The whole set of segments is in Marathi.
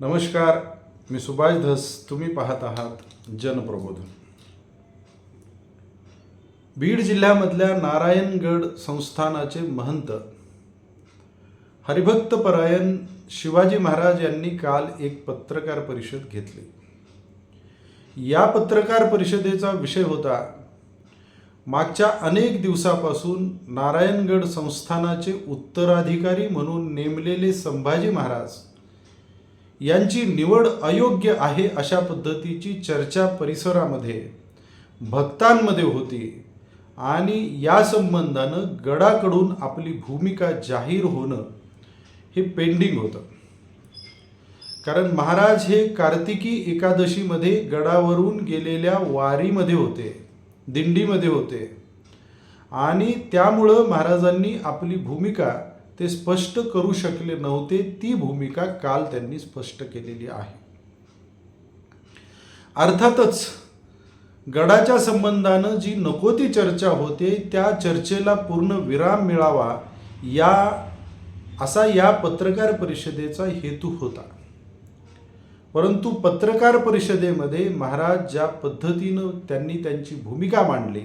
नमस्कार मी सुभाष धस तुम्ही पाहत आहात जनप्रबोधन. बीड जिल्ह्यामधल्या नारायणगड संस्थानाचे महंत हरिभक्त परायण शिवाजी महाराज यांनी काल एक पत्रकार परिषद घेतली. या पत्रकार परिषदेचा विषय होता मागच्या अनेक दिवसापासून नारायणगड संस्थानाचे उत्तराधिकारी म्हणून नेमलेले संभाजी महाराज यांची निवड अयोग्य आहे अशा पद्धतीची चर्चा परिसरामध्ये भक्तांमध्ये होती. आणि या संबंधानं गडाकडून आपली भूमिका जाहीर होणं हे पेंडिंग होतं. कारण महाराज हे कार्तिकी एकादशीमध्ये गडावरून गेलेल्या वारीमध्ये होते दिंडीमध्ये होते. आणि त्यामुळं महाराजांनी आपली भूमिका ते स्पष्ट करू शकले नव्हते. ती भूमिका काल त्यांनी स्पष्ट केलेली आहे. अर्थातच गडाच्या संबंधानं जी नको ती चर्चा होते त्या चर्चेला पूर्ण विराम मिळावा या असा या पत्रकार परिषदेचा हेतू होता. परंतु पत्रकार परिषदेमध्ये महाराज ज्या पद्धतीनं त्यांनी त्यांची भूमिका मांडली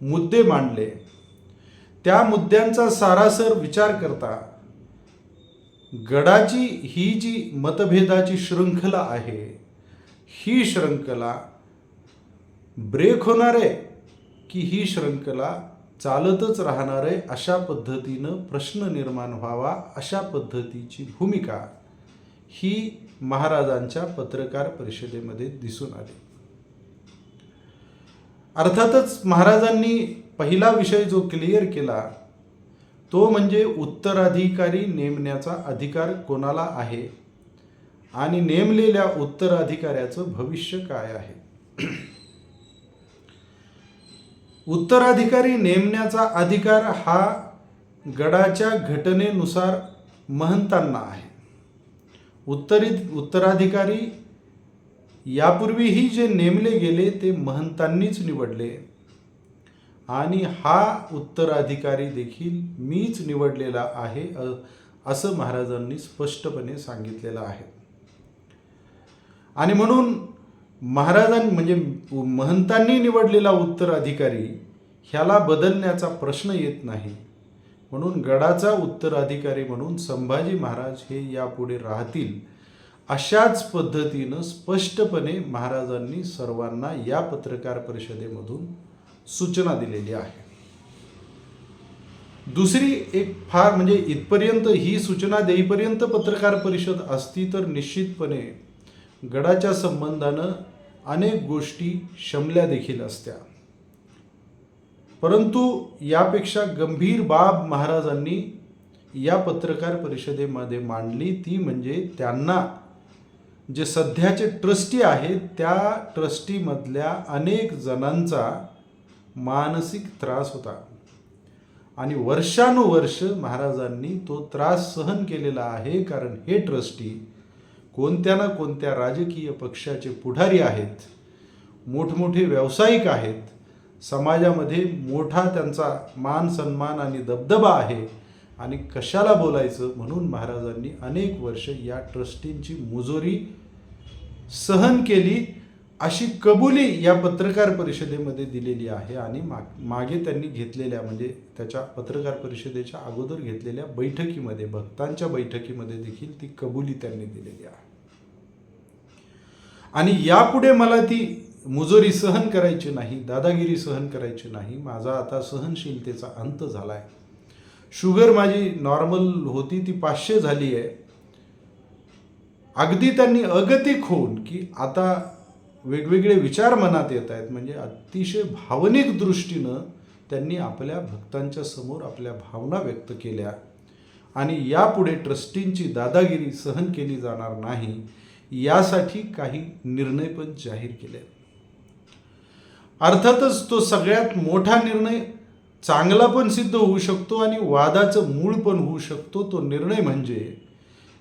मुद्दे मांडले त्या मुद्द्यांचा सारासर विचार करता गडाची ही जी मतभेदाची शृंखला आहे ही शृंखला ब्रेक होणार आहे की ही शृंखला चालतच राहणार आहे अशा पद्धतीनं प्रश्न निर्माण व्हावा अशा पद्धतीची भूमिका ही महाराजांच्या पत्रकार परिषदेमध्ये दिसून आली. अर्थातच महाराजांनी पहिला विषय जो क्लिअर केला तो म्हणजे उत्तराधिकारी नेमण्याचा अधिकार कोणाला आहे आणि नेमलेल्या उत्तराधिकाऱ्याचं भविष्य काय आहे? उत्तराधिकारी नेमण्याचा अधिकार हा गडाच्या घटनेनुसार महंतांना आहे. उत्तरी उत्तराधिकारी यापूर्वीही जे नेमले गेले ते महंतांनीच निवडले. आणि हा उत्तराधिकारी देखील मीच निवडलेला आहे असं महाराजांनी स्पष्टपणे सांगितलेलं आहे. आणि म्हणून महाराजांनी म्हणजे महंतांनी निवडलेला उत्तराधिकारी ह्याला बदलण्याचा प्रश्न येत नाही. म्हणून गडाचा उत्तराधिकारी म्हणून संभाजी महाराज हे यापुढे राहतील अशाच पद्धतीनं स्पष्टपणे महाराजांनी सर्वांना या पत्रकार परिषदेमधून सूचना दिलेली आहे. दुसरी एक फार म्हणजे इथपर्यंत ही सूचना देईपर्यंत पत्रकार परिषद असती तर निश्चितपणे गडाच्या संबंधानं अनेक गोष्टी शमल्या देखील असत्या. परंतु यापेक्षा गंभीर बाब महाराजांनी या पत्रकार परिषदेमध्ये मांडली. ती म्हणजे त्यांना जे सध्याचे ट्रस्टी आहेत त्या ट्रस्टीमधल्या अनेक जणांचा मानसिक त्रास होता. आणि वर्षानुवर्ष महाराजांनी तो त्रास सहन केलेला आहे कारण हे ट्रस्टी कोणत्या ना कोणत्या राजकीय पक्षाचे पुढारी आहेत मोठमोठे व्यावसायिक आहेत समाजामध्ये मोठा त्यांचा मान सन्मान आणि दबदबा आहे आणि कशाला बोलायचं म्हणून महाराजांनी अनेक वर्ष या ट्रस्टींची मुजोरी सहन केली अशी कबुली या पत्रकार परिषदेमध्ये दिलेली आहे आणि माग मागे त्यांनी घेतलेल्या म्हणजे त्याच्या पत्रकार परिषदेच्या अगोदर घेतलेल्या बैठकीमध्ये भक्तांच्या बैठकीमध्ये देखील ती कबुली त्यांनी दिलेली आहे. आणि यापुढे मला ती मुजोरी सहन करायची नाही दादागिरी सहन करायची नाही माझा आता सहनशीलतेचा अंत झाला आहे शुगर माझी नॉर्मल होती ती पाचशे झाली आहे. अगदी त्यांनी अगतिक होऊन की आता वेगवेगळे विचार मनात येत आहेत. म्हणजे अतिशय भावनिक दृष्टीनं त्यांनी आपल्या भक्तांच्या समोर आपल्या भावना व्यक्त केल्या. आणि यापुढे ट्रस्टींची दादागिरी सहन केली जाणार नाही यासाठी काही निर्णय पण जाहीर केले. अर्थातच तो सगळ्यात मोठा निर्णय चांगला पण सिद्ध होऊ शकतो आणि वादाचं मूळ पण होऊ शकतो. तो निर्णय म्हणजे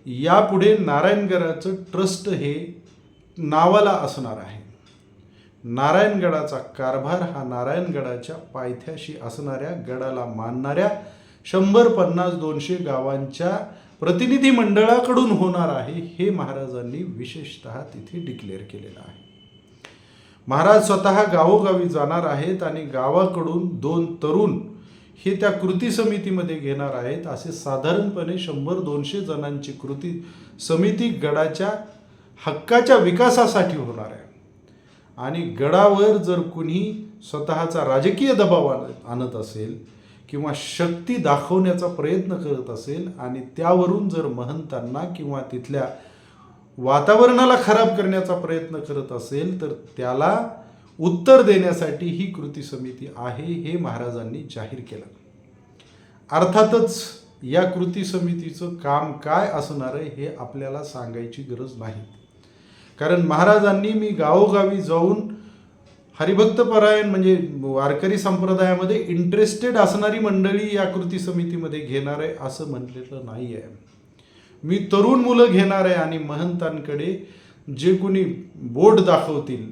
यापुढे नारायणगडाचं ट्रस्ट हे नावाला असणार आहे. नारायणगडाचा कारभार हा नारायणगडाच्या पायथ्याशी असणाऱ्या गडाला मानणाऱ्या शंभर पन्नास दोनशे गावांच्या प्रतिनिधी मंडळाकडून होणार आहे हे महाराजांनी विशेषतः तिथे डिक्लेअर केलेलं आहे. महाराज स्वतः गावोगावी जाणार आहेत आणि गावाकडून दोन तरुण हे त्या कृती समितीमध्ये घेणार आहेत. असे साधारणपणे शंभर दोनशे जणांची कृती समिती गडाच्या हक्काच्या विकासासाठी होणार आहे. आणि गडावर जर कुणी स्वतःचा राजकीय दबाव आण- आणत असेल किंवा शक्ती दाखवण्याचा प्रयत्न करत असेल आणि त्यावरून जर महंतांना किंवा तिथल्या वातावरणाला खराब करण्याचा प्रयत्न करत असेल तर त्याला उत्तर देण्यासाठी ही कृती समिती आहे हे महाराजांनी जाहीर केलं. अर्थातच या कृती समितीचं काम काय असणार आहे हे आपल्याला सांगायची गरज नाही. कारण महाराजांनी मी गावोगावी जाऊन हरिभक्तपरायण म्हणजे वारकरी संप्रदायामध्ये इंटरेस्टेड असणारी मंडळी या कृती समितीमध्ये घेणार आहे असं म्हटलेलं नाही आहे. मी तरुण मुलं घेणार आहे आणि महंतांकडे जे कोणी बोट दाखवतील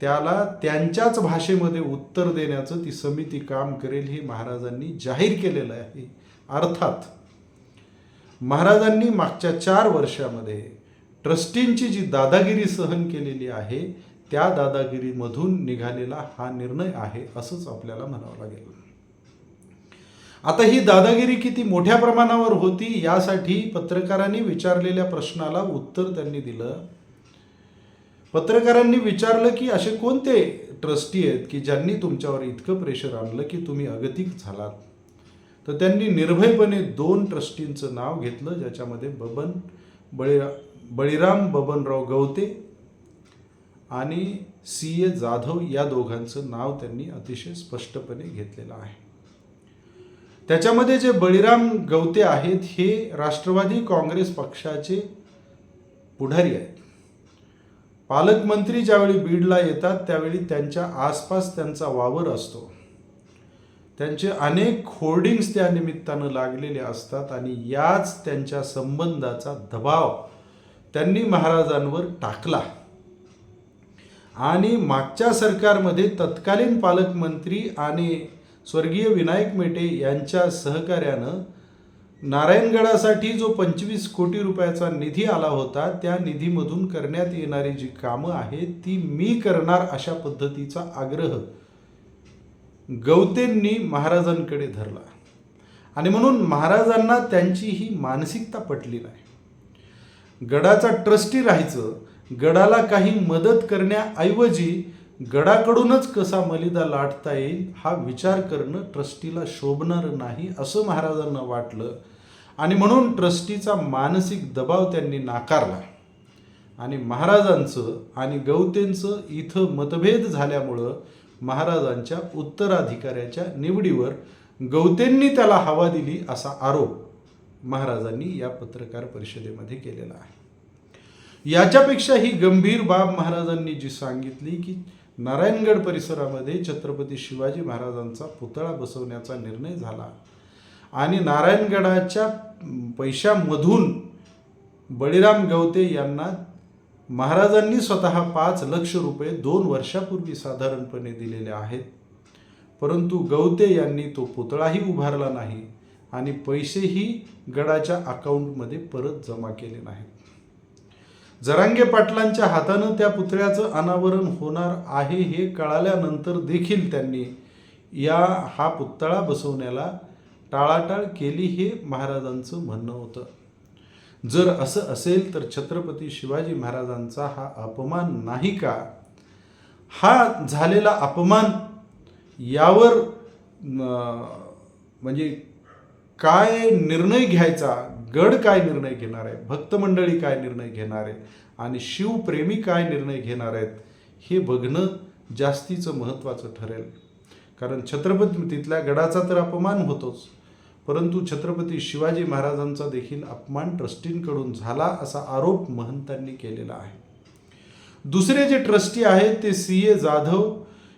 त्याला त्यांच्याच भाषेमध्ये उत्तर देण्याचं ती समिती काम करेल हे महाराजांनी जाहीर केलेलं आहे. अर्थात महाराजांनी मागच्या चार वर्षामध्ये ट्रस्टींची जी दादागिरी सहन केलेली आहे त्या दादागिरीमधून निघालेला हा निर्णय आहे असंच आपल्याला म्हणावं लागेल. आता ही दादागिरी किती मोठ्या प्रमाणावर होती यासाठी पत्रकारांनी विचारलेल्या प्रश्नाला उत्तर त्यांनी दिलं. पत्रकारांनी विचारलं की असे कोणते ट्रस्टी आहेत की ज्यांनी तुमच्यावर इतकं प्रेशर आणलं की तुम्ही अगतिक झालात? तर त्यांनी निर्भयपणे दोन ट्रस्टींचं नाव घेतलं ज्याच्यामध्ये बबन बळीरा बळीराम बबनराव गवते आणि सी. ए. जाधव या दोघांचं नाव त्यांनी अतिशय स्पष्टपणे घेतलेलं आहे. त्याच्यामध्ये जे बळीराम गवते आहेत हे राष्ट्रवादी काँग्रेस पक्षाचे पुढारी आहेत. पालकमंत्री ज्यावेळी बीडला येतात त्यावेळी त्यांच्या आसपास त्यांचा वावर असतो. त्यांचे अनेक होर्डिंग्स त्या निमित्तानं लागलेले असतात आणि याच त्यांच्या संबंधाचा दबाव त्यांनी महाराजांवर टाकला. आणि मागच्या सरकारमध्ये तत्कालीन पालकमंत्री आणि स्वर्गीय विनायक मेटे यांच्या सहकार्यानं नारायणगडासाठी जो पंचवीस कोटी रुपयाचा निधी आला होता त्या निधीमधून करण्यात येणारी जी कामं आहेत ती मी करणार अशा पद्धतीचा आग्रह गवतेंनी महाराजांकडे धरला. आणि म्हणून महाराजांना त्यांची ही मानसिकता पटली नाही. गडाचा ट्रस्टी राहायचं गडाला काही मदत करण्याऐवजी गडाकडूनच कसा मलिदा लाटता येईल हा विचार करणं ट्रस्टीला शोभणार नाही असं महाराजांना वाटलं. आणि म्हणून ट्रस्टीचा मानसिक दबाव त्यांनी नाकारला. आणि महाराजांचं आणि गवतेंचं इथं मतभेद झाल्यामुळं महाराजांच्या उत्तराधिकाऱ्याच्या निवडीवर गवतेंनी त्याला हवा दिली असा आरोप. महाराजांनी या पत्रकार परिषदेमध्ये केलेला आहे. याच्यापेक्षा ही गंभीर बाब महाराजांनी जी सांगितली की नारायणगड परिसरामध्ये छत्रपती शिवाजी महाराजांचा पुतळा बसवण्याचा निर्णय झाला आणि नारायणगडाच्या पैशामधून बळीराम गवते यांना महाराजांनी स्वतः पाच लक्ष रुपये दोन वर्षापूर्वी साधारणपणे दिलेले आहेत. परंतु गवते यांनी तो पुतळाही उभारला नाही. आणि पैसेही गडाच्या अकाउंटमध्ये परत जमा केले नाहीत. जरांगे पाटलांच्या हातानं त्या पुतळ्याचं अनावरण होणार आहे हे कळाल्यानंतर देखील त्यांनी या हा पुतळा बसवण्याला टाळाटाळ केली हे महाराजांचं म्हणणं होतं. जर असं असेल तर छत्रपती शिवाजी महाराजांचा हा अपमान नाही का? हा झालेला अपमान यावर म्हणजे काय निर्णय घ्यायचा गड काय निर्णय घेणार आहे भक्त मंडळी काय निर्णय घेणार आहे आणि शिवप्रेमी काय निर्णय घेणार आहेत हे बघणं जास्तीचं महत्त्वाचं ठरेल. कारण छत्रपती तिथल्या गडाचा तर अपमान होतोच परंतु छत्रपती शिवाजी महाराजांचा देखील अपमान ट्रस्टींकडून झाला असा आरोप महंतांनी केलेला आहे. दुसरे जे ट्रस्टी आहेत ते सी ए जाधव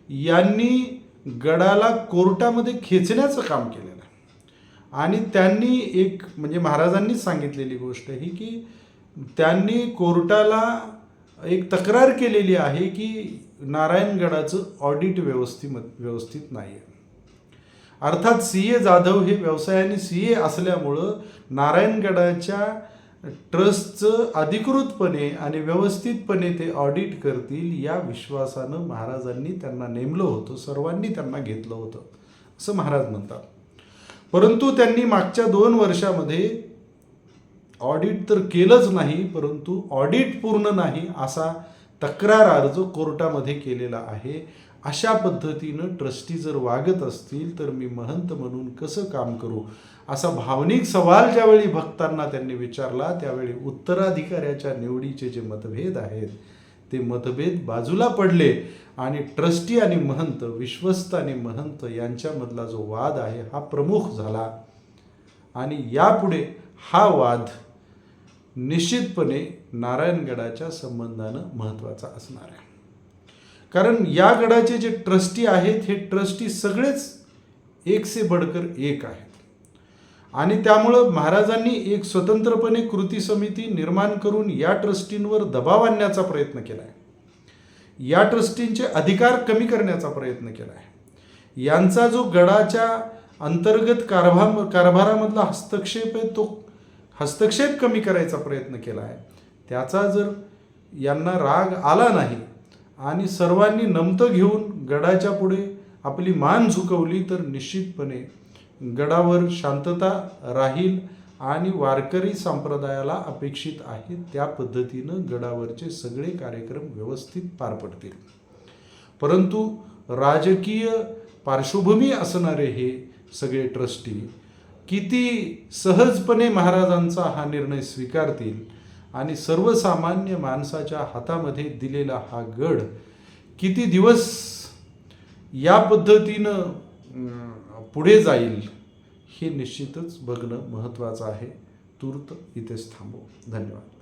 यांनी गडाला कोर्टामध्ये खेचण्याचं काम केलं आणि त्यांनी एक म्हणजे महाराजांनीच सांगितलेली गोष्ट ही की त्यांनी कोर्टाला एक तक्रार केलेली आहे की नारायणगडाचं ऑडिट व्यवस्थित व्यवस्थित नाही आहे अर्थात सी ए जाधव हे व्यवसायाने सी ए असल्यामुळं नारायणगडाच्या ट्रस्टचं अधिकृतपणे आणि व्यवस्थितपणे ते ऑडिट करतील या विश्वासानं महाराजांनी त्यांना नेमलं होतं सर्वांनी त्यांना घेतलं होतं असं महाराज म्हणतात. परंतु त्यांनी मागच्या दोन वर्षामध्ये ऑडिट तर केलंच नाही परंतु ऑडिट पूर्ण नाही असा तक्रार अर्ज कोर्टामध्ये केलेला आहे. अशा पद्धतीनं ट्रस्टी जर वागत असतील तर मी महंत म्हणून कसं काम करू? असा भावनिक सवाल ज्यावेळी भक्तांना त्यांनी विचारला त्यावेळी उत्तराधिकाऱ्याच्या निवडीचे जे मतभेद आहेत ते मतभेद बाजूला पडले आणि ट्रस्टी आणि महंत विश्वस्त आणि महंत यांच्यामधला जो वाद आहे हा प्रमुख झाला. आणि यापुढे हा वाद निश्चितपणे नारायणगडाच्या संबंधानं महत्त्वाचा असणार आहे. कारण या गडाचे जे ट्रस्टी आहेत हे ट्रस्टी सगळेच एक से बडकर एक आहेत. आणि त्यामुळं महाराजांनी एक स्वतंत्रपणे कृती समिती निर्माण करून या ट्रस्टींवर दबाव आणण्याचा प्रयत्न केला आहे या ट्रस्टींचे अधिकार कमी करण्याचा प्रयत्न केला आहे यांचा जो गडाच्या अंतर्गत कारभा कारभारामधला हस्तक्षेप आहे तो हस्तक्षेप कमी करायचा प्रयत्न केला आहे त्याचा जर यांना राग आला नाही आणि सर्वांनी नमतं घेऊन गडाच्या पुढे आपली मान झुकवली तर निश्चितपणे गडावर शांतता राहील आणि वारकरी संप्रदायाला अपेक्षित आहे त्या पद्धतीनं गडावरचे सगळे कार्यक्रम व्यवस्थित पार पडतील. परंतु राजकीय पार्श्वभूमी असणारे हे सगळे ट्रस्टी किती सहजपणे महाराजांचा हा निर्णय स्वीकारतील आणि सर्वसामान्य माणसाच्या हातामध्ये दिलेला हा गड किती दिवस या पद्धतीनं पुढे जाईल हे निश्चितच बघणं महत्त्वाचं आहे. तूर्त इथेच थांबू. धन्यवाद.